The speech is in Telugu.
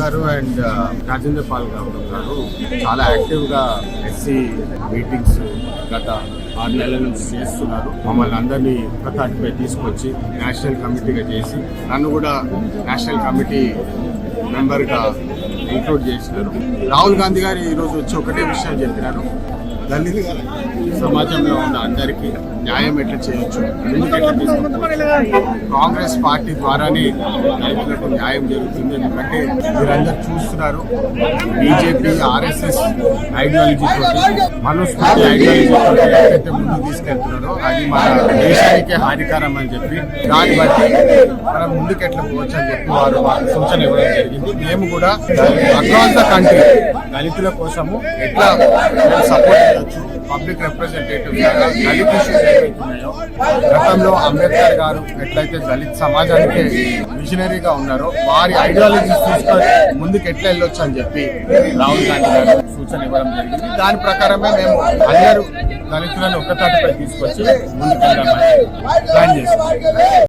గారు అండ్ రాజేంద్ర పాల్ గారు గారు చాలా యాక్టివ్గా ఎస్సీ మీటింగ్స్ గత ఆరు నెలల నుంచి చేస్తున్నారు. మమ్మల్ని అందరినీ ఒక తాటిపై తీసుకొచ్చి నేషనల్ కమిటీగా చేసి నన్ను కూడా నేషనల్ కమిటీ మెంబర్గా ఇంక్లూడ్ చేసినారు. రాహుల్ గాంధీ గారు ఈరోజు వచ్చి ఒకటే విషయం చెప్పినారు. సమాజంలో ఉన్న అందరికీ న్యాయం ఎట్లా చేయొచ్చు? ముందుకు ఎట్లా కాంగ్రెస్ పార్టీ ద్వారానే రైతులకు న్యాయం జరుగుతుంది ఎందుకంటే మీరందరూ చూస్తున్నారు బీజేపీ ఆర్ఎస్ఎస్ ఐడియాలజీ తోటి మనుస్మృతి ఐడియాలజీ తోటి ముందుకు తీసుకెళ్తున్నారో అది మన దేశానికే హానికరం అని చెప్పి దాన్ని బట్టి మనం ముందుకు ఎట్లా పోవచ్చు అని చెప్పి వారు సూచన ఇవ్వడం జరిగింది. మేము కూడా అక్రాస్ ద కంట్రీ దళితుల కోసము ఎట్లా support public representative Dalit issues ఏవైతున్నాయో గతంలో అంబేద్కర్ గారు ఎట్లయితే దళిత్ సమాజానికి మిషనరీగా ఉన్నారో వారి ఐడియాలజీస్ తీసుకొని ముందుకు ఎట్లా వెళ్ళొచ్చు అని చెప్పి రాహుల్ గాంధీ గారు సూచన ఇవ్వడం జరిగింది. దాని ప్రకారమే మేము అందరూ దళితులను ఒక్కతాటిపై తీసుకొచ్చి ముందుకు వెళ్ళామని ప్లాన్ చేస్తాం